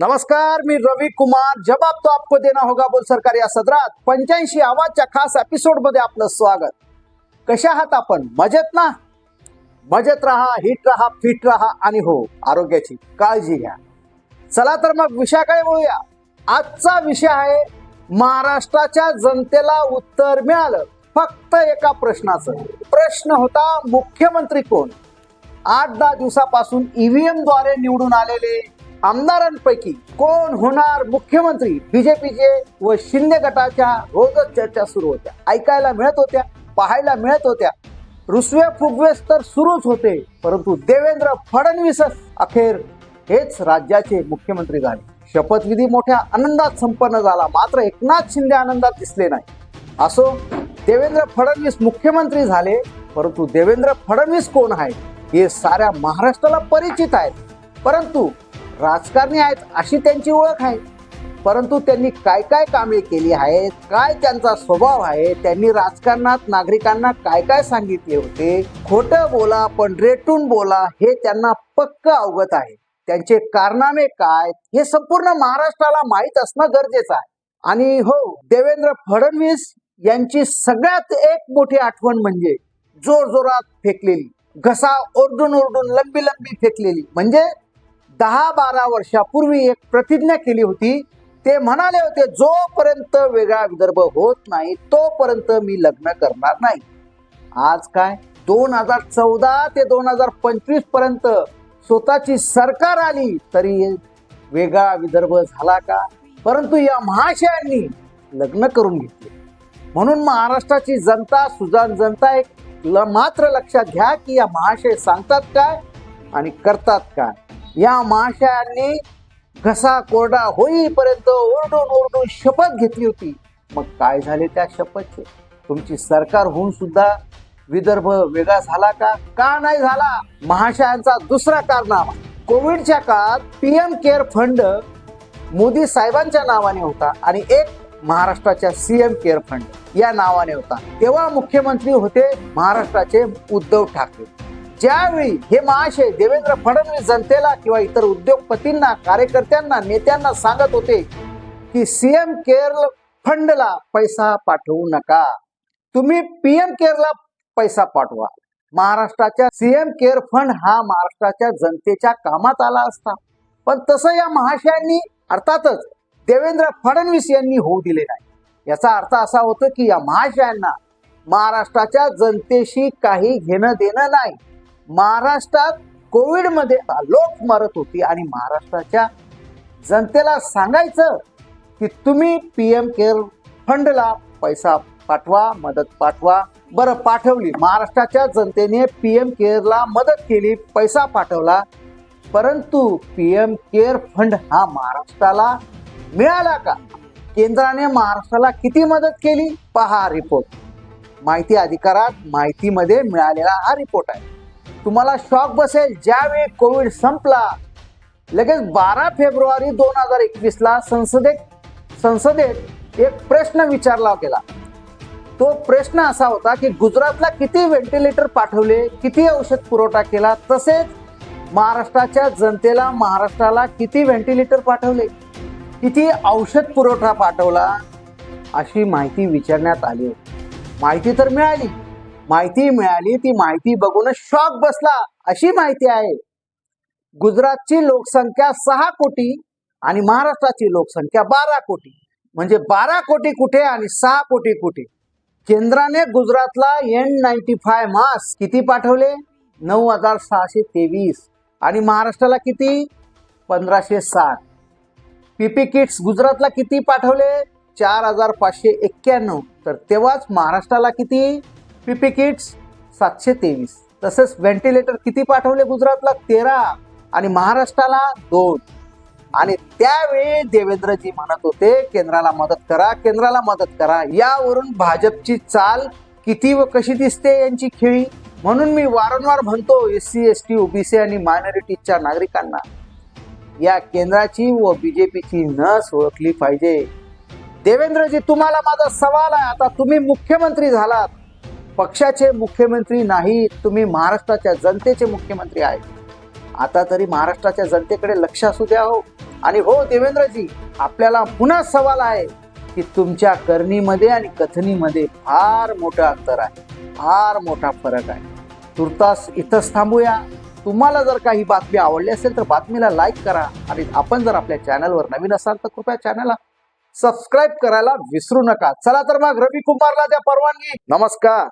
नमस्कार मी रवी कुमार. जबाब तो आपको देना होगा बोल सरकार या सदरात पंच्याऐंशी आवाजच्या खास एपिसोडमध्ये आपलं स्वागत. कशा आहात आपण? मजेत ना? मजेत राहा हिट राहा फिट राहा आणि हो आरोग्याची काळजी घ्या. चला तर मग विषयाकडे बोलूया? आजचा विषय आहे महाराष्ट्राच्या जनतेला उत्तर मिळालं. फक्त एका प्रश्नाचं. प्रश्न होता मुख्यमंत्री कोण? आठ दहा दिवसापासून ईव्हीएमद्वारे निवडून आलेले आमदारांपैकी कोण होणार मुख्यमंत्री? बीजेपीचे व शिंदे गटाच्या रोजच चर्चा सुरू होत्या. ऐकायला मिळत होत्या पाहायला मिळत होत्या. रुसवे फुगवेस तर सुरूच होते परंतु देवेंद्र फडणवीसच अखेर हेच राज्याचे मुख्यमंत्री झाले. शपथविधी मोठ्या आनंदात संपन्न झाला मात्र एकनाथ शिंदे आनंदात दिसले नाही. असो देवेंद्र फडणवीस मुख्यमंत्री झाले परंतु देवेंद्र फडणवीस कोण आहे हे साऱ्या महाराष्ट्राला परिचित आहेत. परंतु राजकारणी आहेत अशी त्यांची ओळख आहे. परंतु त्यांनी काय काय कामे केली आहेत काय त्यांचा स्वभाव आहे त्यांनी राजकारणात नागरिकांना काय काय सांगितले होते? खोटं बोला पण रेटून बोला हे त्यांना पक्क अवगत आहे. त्यांचे कारनामे काय? हे संपूर्ण महाराष्ट्राला माहीत असणं गरजेचं आहे. आणि हो देवेंद्र फडणवीस यांची सगळ्यात एक मोठी आठवण म्हणजे जोर जोरात फेकलेली. घसा ओरडून ओरडून लंबी लंबी फेकलेली. म्हणजे दहा बारा वर्षापूर्वी एक प्रतिज्ञा केली होती. ते म्हणाले होते जोपर्यंत वेगळा विदर्भ होत नाही तोपर्यंत मी लग्न करणार नाही. आज काय? दोन हजार चौदा ते दोन हजार पंचवीसपर्यंत स्वतःची सरकार आली तरी वेगळा विदर्भ झाला का? परंतु या महाशयांनी लग्न करून घेतले. म्हणून महाराष्ट्राची जनता सुजान जनता एक ल मात्र लक्षात घ्या की या महाशय सांगतात काय आणि करतात काय. या महाशयांनी घसा कोरडा होईपर्यंत ओरडून ओरडून शपथ घेतली होती. मग काय झाले त्या शपथचे? तुमची सरकार होऊन सुद्धा विदर्भ वेगळा झाला का? का नाही झाला? महाशयांचा दुसरा कारनामा. कोविडच्या काळात पीएम केअर फंड मोदी साहेबांच्या नावाने होता आणि एक महाराष्ट्राच्या सीएम केअर फंड या नावाने होता. तेव्हा मुख्यमंत्री होते महाराष्ट्राचे उद्धव ठाकरे. ज्यावेळी हे महाशय देवेंद्र फडणवीस जनतेला किंवा इतर उद्योगपतींना कार्यकर्त्यांना नेत्यांना सांगत होते की सीएम केअर फंडला पैसा पाठवू नका. तुम्ही पीएम केअरला पैसा पाठवा. महाराष्ट्राच्या सीएम केअर फंड हा महाराष्ट्राच्या जनतेच्या कामात आला असता. पण तसं या महाशयांनी अर्थातच देवेंद्र फडणवीस यांनी होऊ दिले नाही. याचा अर्थ असा होतो की या महाशयांना महाराष्ट्राच्या जनतेशी काही घेणं देणं नाही. महाराष्ट्रात कोविडमध्ये लोक मरत होती आणि महाराष्ट्राच्या जनतेला सांगायचं की तुम्ही पी एम केअर फंडला पैसा पाठवा मदत पाठवा. बरं पाठवली. महाराष्ट्राच्या जनतेने पी एम केअरला मदत केली पैसा पाठवला. परंतु पी एम केअर फंड हा महाराष्ट्राला मिळाला का? केंद्राने महाराष्ट्राला किती मदत केली? पहा रिपोर्ट माहिती अधिकारात माहितीमध्ये मिळालेला हा रिपोर्ट आहे. तुम्हाला शॉक बसेल ज्यावेळी कोविड संपला. लगेच बारा फेब्रुवारी दोन हजार एकवीसला संसदेत संसदेत एक प्रश्न विचारला गेला. तो प्रश्न असा होता की गुजरातला किती व्हेंटिलेटर पाठवले किती औषध पुरवठा केला तसेच महाराष्ट्राच्या जनतेला महाराष्ट्राला किती व्हेंटिलेटर पाठवले किती औषध पुरवठा पाठवला अशी माहिती विचारण्यात आली होती. माहिती तर मिळाली. माहिती मिळाली ती माहिती बघूनच शॉक बसला अशी माहिती आहे. गुजरातची लोकसंख्या सहा कोटी आणि महाराष्ट्राची लोकसंख्या बारा कोटी. म्हणजे बारा कोटी कुठे आणि सहा कोटी कुठे? केंद्राने गुजरातला एन नाईन्टी फाय मास्क किती पाठवले? नऊ हजार सहाशे तेवीस. आणि महाराष्ट्राला किती? पंधराशे साठ. पीपी किट्स गुजरातला किती पाठवले? चार हजार पाचशे एक्क्याण्णव. तर तेव्हाच महाराष्ट्राला किती? पीपी किट्स सातशे तेवीस. तसेच व्हेंटिलेटर किती पाठवले गुजरातला? तेरा आणि महाराष्ट्राला दोन. आणि त्यावेळी देवेंद्रजी म्हणत होते केंद्राला मदत करा केंद्राला मदत करा. यावरून भाजपची चाल किती व कशी दिसते यांची खेळी? म्हणून मी वारंवार म्हणतो S C S T OBC आणि मायनॉरिटीजच्या नागरिकांना या केंद्राची व बीजेपीची नस ओळखली पाहिजे. देवेंद्रजी तुम्हाला माझा सवाल आहे. आता तुम्ही मुख्यमंत्री झालात. पक्षाचे मुख्यमंत्री नाही तुम्ही महाराष्ट्राच्या जनतेचे मुख्यमंत्री आहेत. आता तरी महाराष्ट्राच्या जनतेकडे लक्ष असू द्या हो. आणि हो देवेंद्रजी आपल्याला पुन्हा सवाल आहे की तुमच्या करणीमध्ये आणि कथनीमध्ये फार मोठं अंतर आहे फार मोठा फरक आहे. तुर्तास इथंच थांबूया. तुम्हाला जर काही बातमी आवडली असेल तर बातमीला लाईक करा आणि आपण जर आपल्या चॅनलवर नवीन असाल तर कृपया चॅनलला सबस्क्राईब करायला विसरू नका. चला तर मग रवी कुमारला द्या परवानगी. नमस्कार.